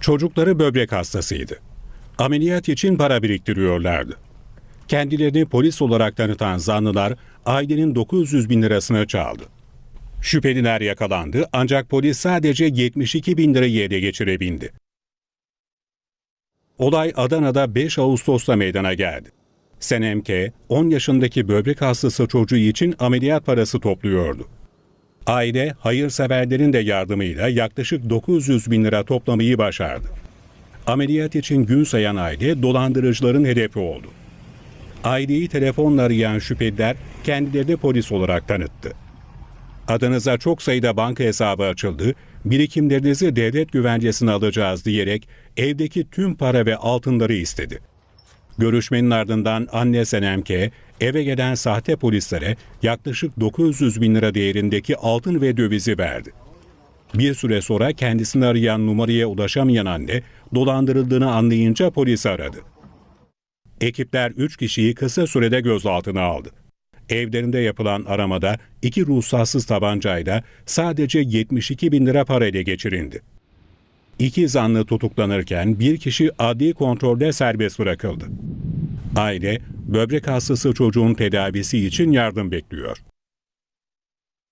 Çocukları böbrek hastasıydı. Ameliyat için para biriktiriyorlardı. Kendilerini polis olarak tanıtan zanlılar ailenin 900 bin lirasını çaldı. Şüpheliler yakalandı ancak polis sadece 72 bin lirayı ele geçirebildi. Olay Adana'da 5 Ağustos'ta meydana geldi. Senemke 10 yaşındaki böbrek hastası çocuğu için ameliyat parası topluyordu. Aile hayırseverlerin de yardımıyla yaklaşık 900 bin lira toplamayı başardı. Ameliyat için gün sayan aile dolandırıcıların hedefi oldu. Aileyi telefonla arayan şüpheliler kendilerini polis olarak tanıttı. Adınıza çok sayıda banka hesabı açıldı, birikimlerinizi devlet güvencesine alacağız diyerek evdeki tüm para ve altınları istedi. Görüşmenin ardından anne Senemke eve gelen sahte polislere yaklaşık 900 bin lira değerindeki altın ve dövizi verdi. Bir süre sonra kendisini arayan numaraya ulaşamayan anne dolandırıldığını anlayınca polisi aradı. Ekipler 3 kişiyi kısa sürede gözaltına aldı. Evlerinde yapılan aramada iki ruhsatsız tabancayla sadece 72 bin lira para ele geçirildi. İki zanlı tutuklanırken bir kişi adli kontrolde serbest bırakıldı. Aile, böbrek hastası çocuğun tedavisi için yardım bekliyor.